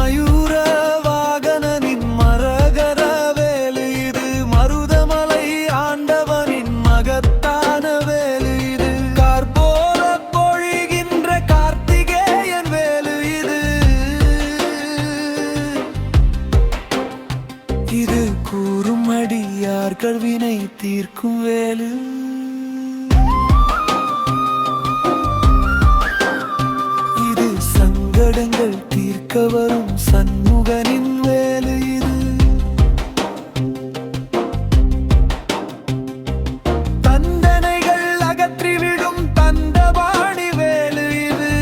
மயூர வாகனனின் மரகர வேலு இது. மருதமலை ஆண்டவனின் மகத்தான வேலு இது. கார்போல பொழிகின்ற கார்த்திகேயன் வேலு இது. இது கூறும் அடியார் கல்வினை தீர்க்கும் வேலு. கவரும் சண்முகனின் வேலு இது. தண்டனைகள் அகற்றிவிடும் தந்தபாணி வேலு இது.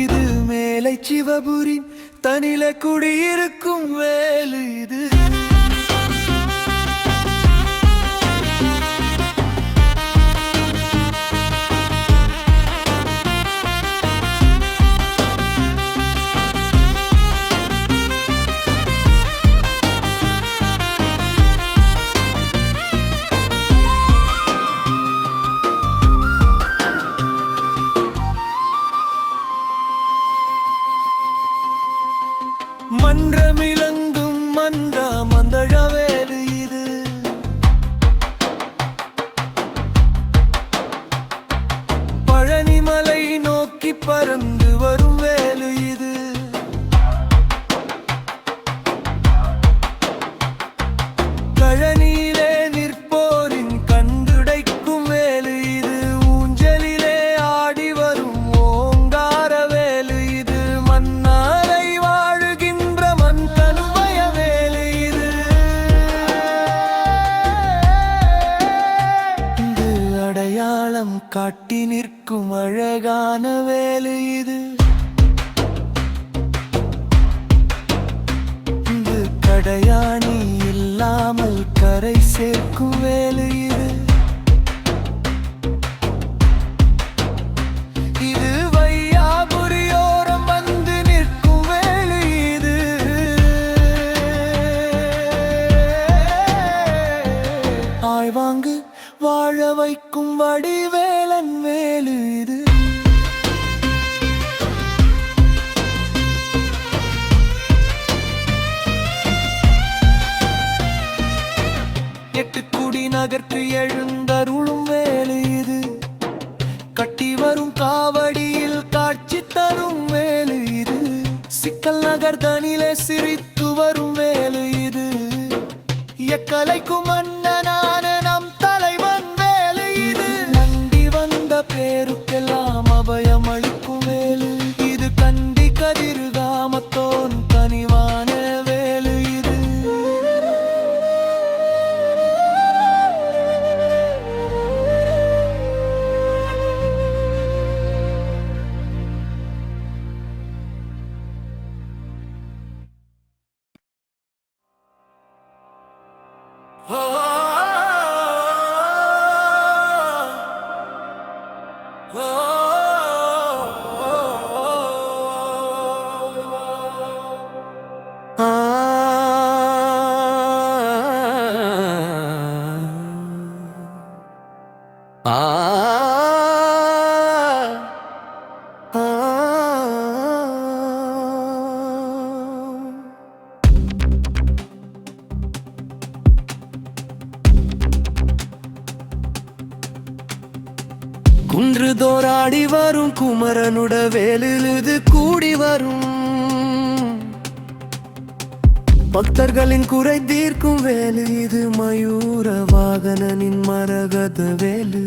இது மேலை சிவபுரி தனில குடியிருக்கும் வேலு இது. மன்றமிலங்கும் மந்தாம காட்டி நிற்கும் அழகான வேலை இது. இது கடையாணி இல்லாமல் கரை சேர்க்கும் வேலை இது. இது வையாபுரியோரம் வந்து நிற்கும் இது. ஆய்வாங்கு வாழ வைக்கும் வடிவேலன் வேலு இது. எட்டு குடி நகர்த்து எழுந்தருளும் வேலு இது. கட்டி வரும் காவடியில் காட்சி தரும் வேலு இது. சிக்கல் நகர் தனிலே சிரித்து வரும் வேலு இது. எக்கலைக்கும் Oh. குன்று தோராடி வரும் குமரனுட வேலிலுது கூடி வரும். பக்தர்களின் குறை தீர்க்கும் வேலு இது மயூர வாகனனின் மரகத வேலு.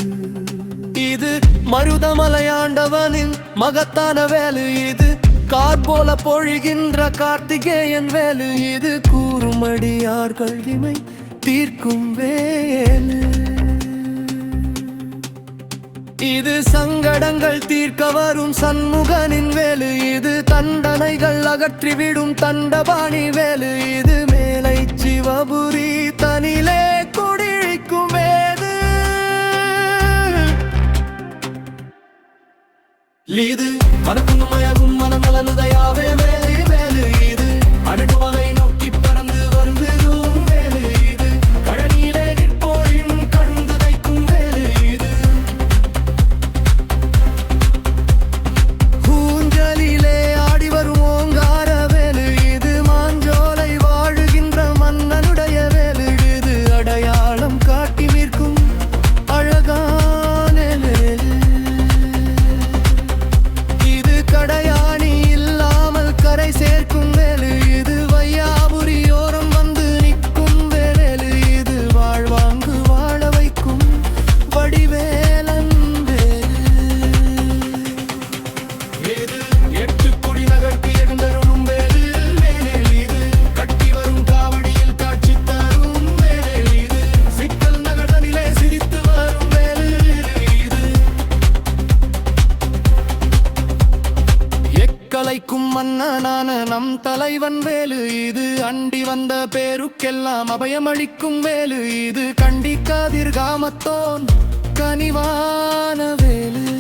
இது மருதமலையாண்டவனின் மகத்தான வேலு. இது கார் போல பொழிகின்ற கார்த்திகேயன் வேலு. இது கூறுமடியார்கள் இமை தீர்க்கும் வேலு. இது சங்கடங்கள் தீர்க்க வரும் சண்முகனின் வேலு. இது தண்டனைகள் அகற்றிவிடும் தண்டபாணி வேலு. இது மேலை சிவபுரி தனிலே குடிழிக்கும் வேது. இது மனக்கும் மனநலனுதையாவே வேலு மன்னனான நம் தலைவன் வேலு. இது அண்டி வந்த பேருக்கெல்லாம் அபயமளிக்கும் வேலு. இது கண்டிக்காதிர் காமத்தோன் கனிவான வேலு.